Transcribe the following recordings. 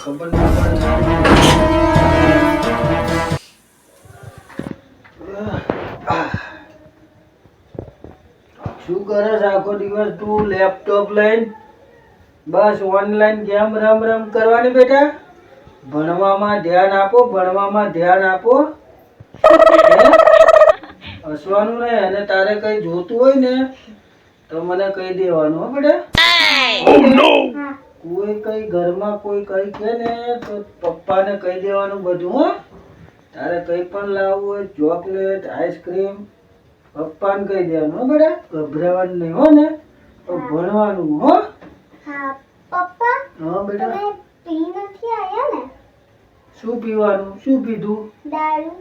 ખબર ના પડે. શું કરે છે આખો દિવસ તું લેપટોપ લઈને? બસ ઓનલાઈન ગેમ રમ રમ કરવાની બેટા? ભણવામાં ધ્યાન આપો ભણવામાં ધ્યાન આપો. હસવાનું નહીં અને તારે કઈ જોતું હોય ને તો મને કહી દેવાનું હો બેટા. કોઈ કઈ ઘરમાં કોઈ કઈ કે ને તો પપ્પાને કહી દેવાનું બધું હો. તારે કઈ પણ લાવવું હોય ચોકલેટ આઈસ્ક્રીમ પપ્પાને કહી દેવાનું હો બેટા. ગભરાવાનું નહીં હો ને. તો ભણવાનું હો. હા પપ્પા હા બેટા. તમે પી નથી આયા ને? શું પીવાનું? શું પીધું? દારૂ.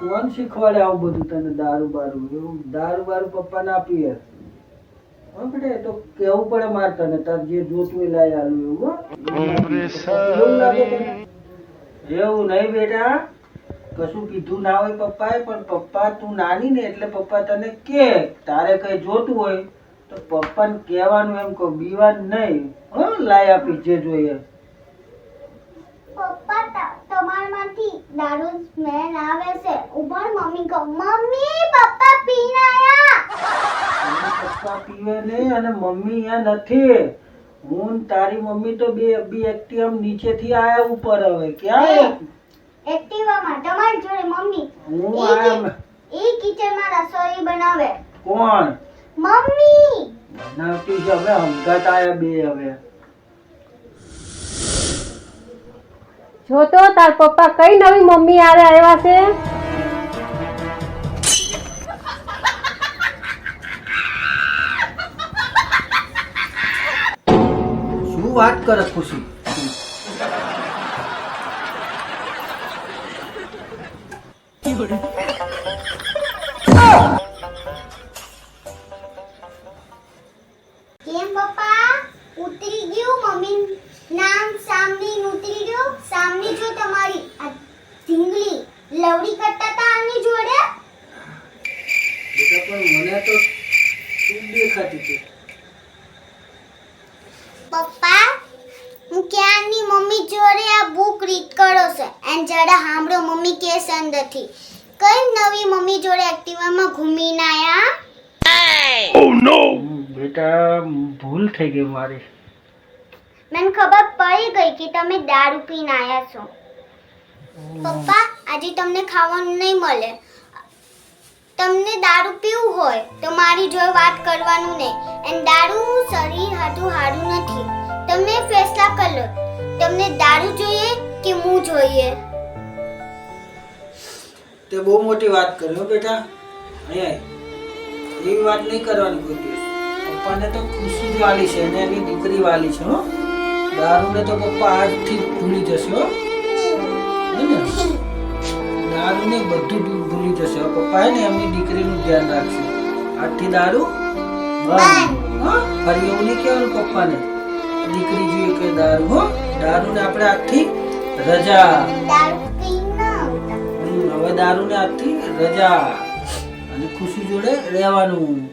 કોણ શીખવાડે આવું બધું તને દારૂ બારૂ? એવું દારૂ બારૂ પપ્પા ના પીએ. કેવું પડે મારે તને જે જોતું લાઈ આલું એવું એવું નહીં, બેટા. કશું કીધું ના હોય પપ્પાએ, પણ પપ્પા તું નાની ને એટલે પપ્પા તને કે, તારે કઈ જોતું હોય, તો પપ્પાને કહેવાનું એમ કહો બીવાનું નહીં, હો લાઈ આપી, જે જોઈએ. પપ્પા તમારામાંથી દારૂ સ્મેલ આવે છે. ઊભા મમ્મી કહો, મમ્મી, પપ્પા પીને પપ્પા પીવે નહીં અને મમ્મી અહીંયા નથી. હું તારી મમ્મી તો બે બી એક્ટિવ નીચેથી આયા ઉપર હવે. ક્યાં એક્ટિવામાં તમારી જોડે મમ્મી. હું આયા એ કિચનમાં રસોઈ બનાવે. કોણ? મમ્મી! બનાવતી છે હવે હંગાત આયા બે હવે. જો તો તાર પપ્પા કઈ નવી મમ્મી આરે આવ્યા છે? શું વાત કરે ખુશી. કેમ પપ્પા? ઉતરી ગયું મમ્મી. નામ સામની ઉતરી ગયું. સામની જો તમારી આ ઢીંગલી લવડી કરતા તા આની જોડે. બેટા પણ મને તો તું દેખાતી હતી? પપ્પા મમ્મી જોડે આ બુક રીડ કરો છે. એન્ડ જરા હામળો મમ્મી કે નથી કઈ નવી મમ્મી જોડે એક્ટિવામાં ઘૂમીને આયા? નો બેટા ભૂલ થઈ ગઈ મારી. મને ખબર પડી ગઈ કે તમે દારૂ પીને આયા છો. પપ્પા આજે તમને ખાવાનું નહીં મળે. તમને દારૂ પીવું હોય તો મારી જોડે વાત કરવાનું નહીં. એન્ડ દારૂ શરીર હાથું હારું નથી. તમે ફેસલા કરી લો. તમને દારૂ જોઈએ કે હું જોઈએ? તે બહુ મોટી વાત કરી હો બેટા. અહીંયા એવી વાત નહીં કરવાની કોઈ દિવસ પપ્પાને તો ખુશી વાલી છે અને એની દીકરી વાલી છે હો. દારૂને તો પપ્પા આજથી જ ભૂલી જશે હો. હે ને? દારૂને બધું દૂર ભૂલી જશે હવે પપ્પા ને એમની દીકરીનું ધ્યાન રાખશે આજથી દારૂ? બંધ. હો? ફરી એવું નહીં કહેવાનું પપ્પાને. દીકરી જોઈએ કે દારૂ, હો? દારૂને આપણે આખી રજા. દારૂ ને આખી હવે રજા. અને ખુશી જોડે રહેવાનું.